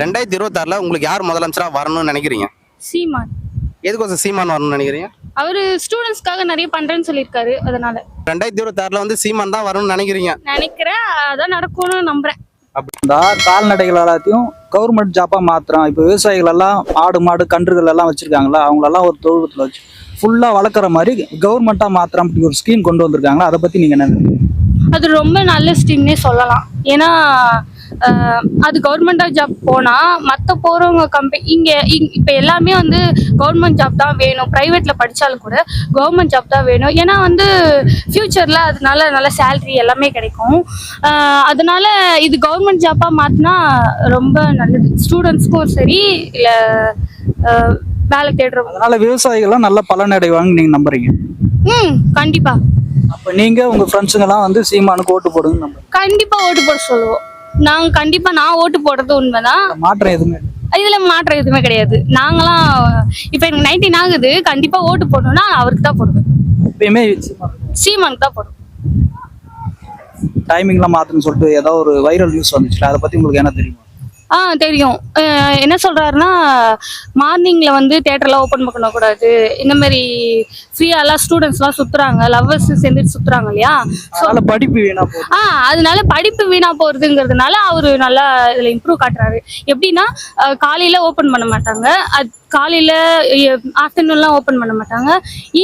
ரெண்டாயிரத்தி இருபத்தாறுல உங்களுக்கு யார் முதலமைச்சரா வரணும்னு நினைக்கிறீங்க? சீமான். எதுக்கோசம் சீமான் வரணும்னு நினைக்கிறீங்க? அவரு ஸ்டூடெண்ட்ஸ்க்காக நிறைய பண்றேன்னு சொல்லியிருக்காரு அதனால. ரெண்டாயிரத்தி இருபத்தாறுல வந்து சீமான் தான் வரணும்னு நினைக்கிறீங்க? நினைக்கிறேன் அதான் நடக்கும்னு நம்புறேன். இந்த கால்நடைகள் எல்லாத்தையும் கவர்மெண்ட் ஜாப்பாக மாத்துறோம் இப்போ விவசாயிகள் எல்லாம் ஆடு மாடு கன்றுகள் எல்லாம் வச்சிருக்காங்களா அவங்களெல்லாம் ஒரு தொழுவத்தில் வச்சு ஃபுல்லாக வளர்க்குற மாதிரி கவர்மெண்ட்டாக மாத்திரம் அப்படி ஒரு ஸ்கீம் கொண்டு வந்திருக்காங்களா? அதை பற்றி நீங்கள் என்ன நினைக்கிறீங்க? அது ரொம்ப நல்ல ஸ்டீம்னே சொல்லலாம். ஏன்னா அது கவர்மெண்ட் ஜாப் போனா மற்ற போறவங்க கம்பெனி இங்க இப்ப எல்லாமே வந்து கவர்மெண்ட் ஜாப் தான் வேணும். பிரைவேட்ல படிச்சாலும் கூட கவர்மெண்ட் ஜாப் தான் வேணும். ஏன்னா வந்து ஃபியூச்சர்ல அதனால நல்ல சேலரி எல்லாமே கிடைக்கும். அதனால இது கவர்மெண்ட் ஜாப்பா மாத்தினா ரொம்ப நல்லது. ஸ்டூடெண்ட்ஸ்க்கும் சரி இல்ல வேலை தேடுறவங்க அதனால விவசாயிகள்லாம் நல்ல பலன் அடைவாங்கன்னு நீங்கள் நம்புறீங்க? ம் கண்டிப்பா. அப்போ நீங்கள் உங்கள் ஃப்ரெண்ட்ஸுங்கெல்லாம் வந்து சீமானுக்கு ஓட்டு நம்புறீங்க. கண்டிப்பா ஓட்டு போட சொல்லுவோம். நாங்க கண்டிப்பா நான் ஓட்டு போடுறது உண்மைதான். மாற்றம் எதுவுமே. இதுல மாற்றம் எதுவுமே கிடையாது. நாங்களாம் இப்ப எனக்கு நைன்டீன் ஆகுது கண்டிப்பா ஓட்டு போடணும்னா அவருக்கு தான் போடுவேன். எப்பயுமே சீமான் சீமானுக்கு தான் போடுவேன். டைமிங்லாம் மாற்றுன்னு சொல்லிட்டு ஏதோ ஒரு வைரல் நியூஸ் வந்துச்சுல அதை பற்றி உங்களுக்கு என்ன தெரியுமா? ஆ தெரியும். என்ன சொல்றாருன்னா மார்னிங்ல வந்து தேட்டர்லாம் ஓப்பன் பண்ணக்கூடாது. இந்த மாதிரி ஃப்ரீயாலாம் ஸ்டூடெண்ட்ஸ்லாம் சுத்துறாங்க. லவ்வர்ஸ் சேர்ந்துட்டு சுத்துறாங்க இல்லையா? ஸோ அதனால படிப்பு வீணா ஆ அதனால படிப்பு வீணா போறதுங்கிறதுனால அவரு நல்லா இதுல இம்ப்ரூவ் காட்டுறாரு. எப்படின்னா காலையில ஓபன் பண்ண மாட்டாங்க. அது காலையில ஆஃப்டர்நூன்லாம் ஓபன் பண்ண மாட்டாங்க.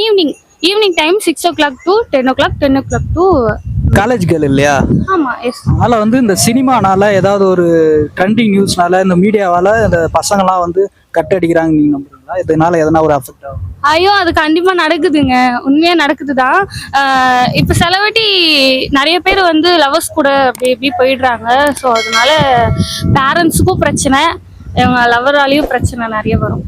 Evening evening time six o'clock to ten o'clock ten o'clock to college girl இல்லையா? அதனால வந்து இந்த சினிமானால ஏதாவது ஒரு ட்ரெண்டிங் நியூஸ்னால இந்த மீடியாவால இந்த பசங்கலாம் வந்து கட்டடிக்கிறாங்க நீங்க நம்புறீங்களா? இதனால எதனா ஒரு அஃபெக்ட் ஆகும்? ஐயோ அது கண்டிப்பா நடக்குதுங்க. உண்மையா நடக்குதுதான். இப்ப செலவாட்டி நிறைய பேர் வந்து லவர்ஸ் கூட அப்படி இப்படி போயிடுறாங்க. ஸோ அதனால பேரண்ட்ஸுக்கும் பிரச்சனை லவராலையும் பிரச்சனை நிறைய வரும்.